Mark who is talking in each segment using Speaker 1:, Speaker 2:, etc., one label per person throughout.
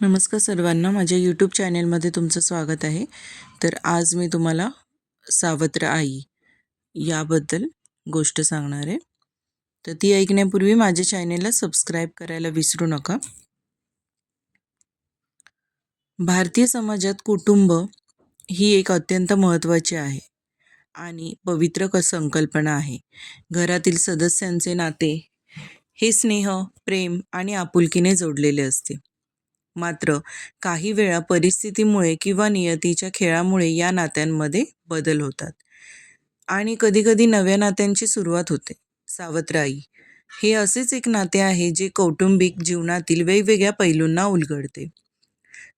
Speaker 1: नमस्कार सर्वांना. माझ्या यूट्यूब चॅनेलमध्ये तुमचं स्वागत आहे. तर आज मी तुम्हाला सावत्र आई याबद्दल गोष्ट सांगणार आहे. तर ती ऐकण्यापूर्वी माझ्या चॅनेलला सबस्क्राईब करायला विसरू नका. भारतीय समाजात कुटुंब ही एक अत्यंत महत्त्वाची आहे आणि पवित्र क संकल्पना आहे. घरातील सदस्यांचे नाते हे स्नेह प्रेम आणि आपुलकीने जोडलेले असते. मात्र काही वेळा परिस्थितीमुळे किंवा नियतीच्या खेळामुळे या नात्यांमध्ये बदल होतात. आणि कधीकधी नव्या नात्यांची सुरुवात होते. सावत्र आई हे असेच एक नाते आहे जे कौटुंबिक जीवनातील वेगवेगळ्या पैलूंना उलगडते.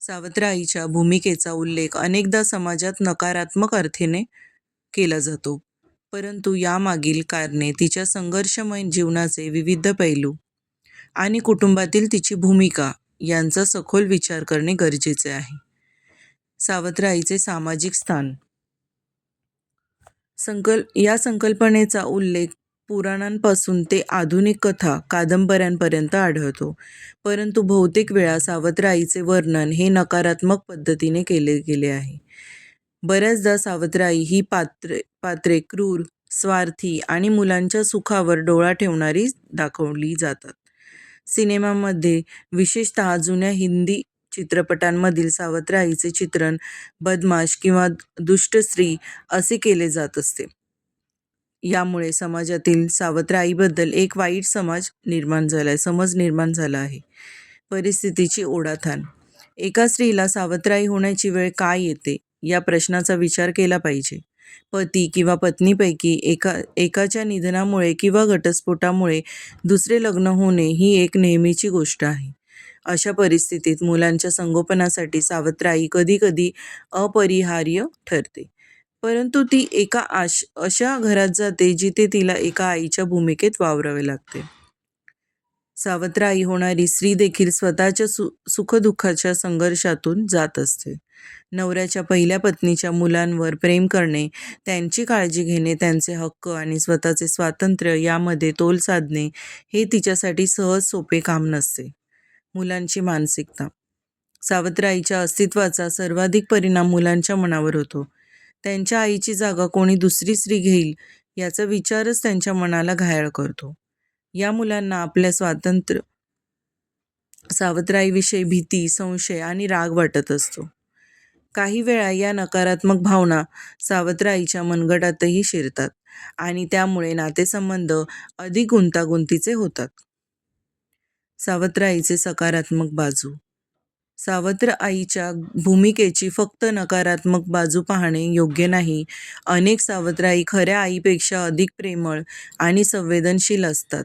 Speaker 1: सावत्र आईच्या भूमिकेचा उल्लेख अनेकदा समाजात नकारात्मक अर्थेने केला जातो. परंतु यामागील कारणे तिच्या संघर्षमय जीवनाचे विविध पैलू आणि कुटुंबातील तिची भूमिका यांचा सखोल विचार करणे गरजेचे आहे. सावत्राईचे सामाजिक स्थान. संकल या संकल्पनेचा उल्लेख पुराणांपासून ते आधुनिक कथा कादंबऱ्यांपर्यंत आढळतो. परंतु बहुतेक वेळा सावत्राईचे वर्णन हे नकारात्मक पद्धतीने केले गेले आहे. बऱ्याचदा सावत्राई ही पात्रे पात्रे क्रूर स्वार्थी आणि मुलांच्या सुखावर डोळा ठेवणारी दाखवली जातात. सिनेमामध्ये विशेषतः जुन्या हिंदी चित्रपटांमधील सावत्र आईचे चित्रण बदमाश किंवा दुष्ट स्त्री असे केले जात असते. यामुळे समाजातील सावत्र आईबद्दल एक वाईट समाज निर्माण झाला आहे समज निर्माण झाला आहे. परिस्थितीची ओढाथान एका स्त्रीला सावत्र आई होण्याची वेळ काय येते? या प्रश्नाचा विचार केला पाहिजे. पती किंवा पत्नीपैकी एका एकाच्या निधनामुळे किंवा घटस्फोटामुळे दुसरे लग्न होणे ही एक नेहमीची गोष्ट आहे. अशा परिस्थितीत मुलांच्या संगोपनासाठी सावत्र आई कधीकधी अपरिहार्य ठरते. परंतु ती एका आश अशा घरात जाते जिथे तिला एका आईच्या भूमिकेत वावरावे लागते. सावत्र आई होणारी स्त्री देखील स्वतःच्या सु सुखदुःखाच्या संघर्षातून जात असते. नवऱ्याच्या पहिल्या पत्नीच्या मुलांवर प्रेम करणे त्यांची काळजी घेणे त्यांचे हक्क आणि स्वतःचे स्वातंत्र्य यामध्ये तोल साधणे हे तिच्यासाठी सहज सोपे काम नसते. मुलांची मानसिकता. सावत्राईच्या अस्तित्वाचा सर्वाधिक परिणाम मुलांच्या मनावर होतो. त्यांच्या आईची जागा कोणी दुसरी स्त्री घेईल याचा विचारच त्यांच्या मनाला घायाळ करतो. या मुलांना आपल्या स्वातंत्र्य सावत्राईविषयी भीती संशय आणि राग वाटत असतो. काही वेळा या नकारात्मक भावना सावत्र आईच्या मनगटातही शिरतात आणि त्यामुळे नातेसंबंध अधिक गुंतागुंतीचे होतात. सावत्र आईचे सकारात्मक बाजू. सावत्र आईच्या भूमिकेची फक्त नकारात्मक बाजू पाहणे योग्य नाही. अनेक सावत्र आई खऱ्या आईपेक्षा अधिक प्रेमळ आणि संवेदनशील असतात.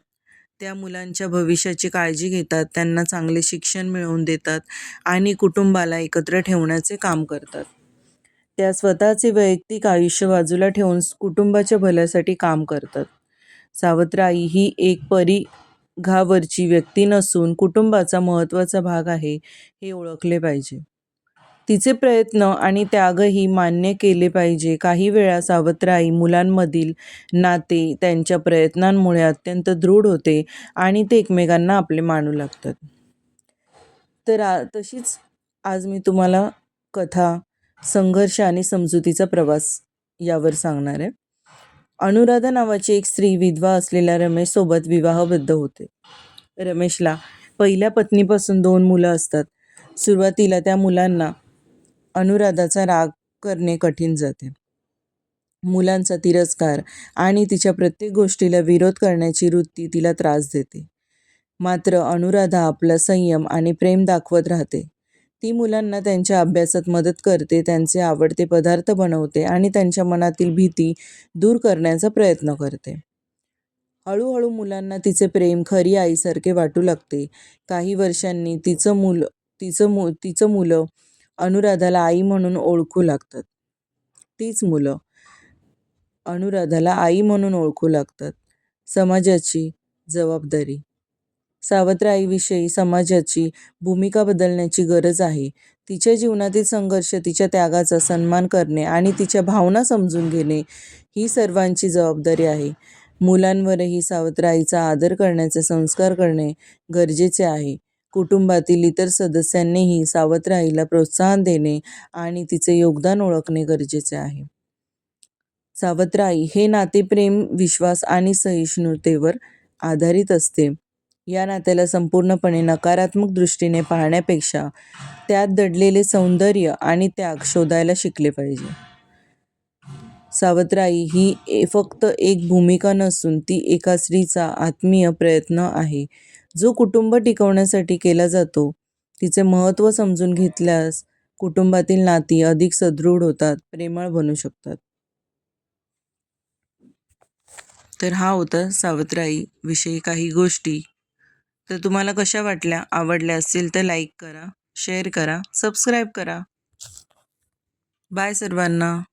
Speaker 1: त्या मुलांच्या भविष्याची काळजी घेतात त्यांना चांगले शिक्षण मिळवून देतात आणि कुटुंबाला एकत्र ठेवण्याचे काम करतात. त्या स्वतःचे वैयक्तिक आयुष्य बाजूला ठेवून कुटुंबाच्या भल्यासाठी काम करतात. सावत्र आई ही एक परिघावरची व्यक्ती नसून कुटुंबाचा महत्त्वाचा भाग आहे हे ओळखले पाहिजे. तिचे प्रयत्न आणि त्यागही मान्य केले पाहिजे. काही वेळा सावत्र आई मुलांमधील नाते त्यांच्या प्रयत्नांमुळे अत्यंत दृढ होते आणि ते एकमेकांना आपले मानू लागतात. तर आ तशीच आज मी तुम्हाला कथा संघर्ष आणि समजुतीचा प्रवास यावर सांगणार आहे. अनुराधा नावाची एक स्त्री विधवा असलेल्या रमेशसोबत विवाहबद्ध होते. रमेशला पहिल्या पत्नीपासून दोन मुलं असतात. सुरुवातीला त्या मुलांना अनुराधाचा राग करणे कठीण जाते. मुलांचा तिरस्कार आणि तिच्या प्रत्येक गोष्टीला विरोध करण्याची वृत्ती तिला त्रास देते. मात्र अनुराधा आपला संयम आणि प्रेम दाखवत राहते. ती मुलांना त्यांच्या अभ्यासात मदत करते त्यांचे आवडते पदार्थ बनवते आणि त्यांच्या मनातील भीती दूर करण्याचा प्रयत्न करते. हळूहळू मुलांना तिचे प्रेम खरी आईसारखे वाटू लागते. काही वर्षांनी तिचं मुलं तिचं मु तिचं मुलं अनुराधाला आई म्हणून ओळखू लागतात. तीच मुलं. अनुराधाला आई म्हणून ओळखू लागतात. समाजाची जबाबदारी. सावत्र आईविषयी समाजाची भूमिका बदलण्याची गरज आहे. तिच्या जीवनातील संघर्ष तिच्या त्यागाचा सन्मान करणे आणि तिच्या भावना समजून घेणे ही सर्वांची जबाबदारी आहे. मुलांवरही सावत्र आईचा आदर करण्याचे संस्कार करणे गरजेचे आहे. कुटुंबातील इतर सदस्यांनीही सावत्र आईला प्रोत्साहन देणे आणि तिचे योगदान ओळखणे गरजेचे आहे. सावत्र आई हे नाते प्रेम विश्वास आणि सहिष्णुतेवर आधारित असते. या नात्याला संपूर्णपणे नकारात्मक दृष्टीने पाहण्यापेक्षा त्यात दडलेले सौंदर्य आणि त्याग शोधायला शिकले पाहिजे. सावत्राई ही फक्त एक भूमिका नसून ती एका स्त्रीचा आत्मीय प्रयत्न आहे. जो कुटुंब टिकवण्यासाठी केला जातो तिचे महत्त्व समजून घेतल्यास कुटुंबातील नाती अधिक सदृढ होतात प्रेमळ बनू शकतात. तर हा होता सावत्र आई विषयी काही गोष्टी. तर तुम्हाला कशा वाटल्या आवडल्या असतील तर लाईक करा शेअर करा सबस्क्राईब करा. बाय सर्वांना.